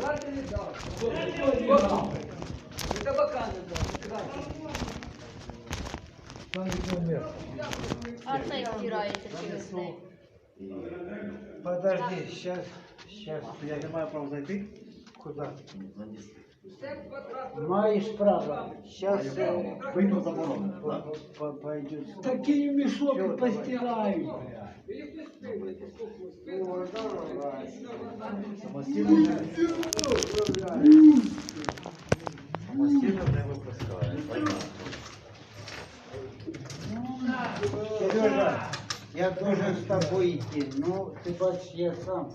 Давайте не дав. І табака не дав. А це стирається через неї. Подожди, сейчас, сейчас. Я не маю права зайти. Куда? Це Маешь право. Сейчас Вийду заборонено. так? пойдет. Такие мешок постирают, бля. Самостійно не Самостійно не випускають. Понятно. Сережа, я должен с тобой идти. Ну, ты бачишь, я сам.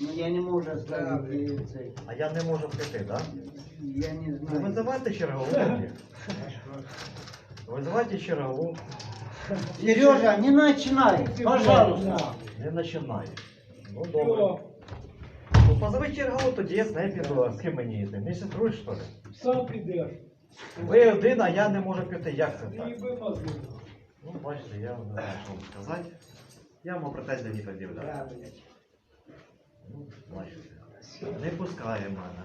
Но я не могу оставить и цей. А я не можу прийти, так? Я не Ну, знаю. визивайте чергову. тоді. Визивайте чергову. Сережа, не начинай, пожалуйста. Не починай. Ну добре. Ну позови чергову, тоді я з нею піду. А з ким мені йти? Мій сестрою, що ли? Сам підеш. Ви один, а я не можу піти. Як це так? Їби мозги. Ну, бачите, я не знаю, що вам сказати. Я вам претензій не пред'являю. Ну, бачите. Не пускає мене.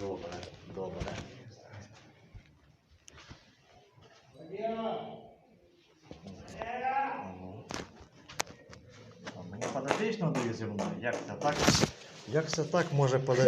Добре, добре. А Мені подожди, що надає зі мною. Як це так? Як це так може подожди?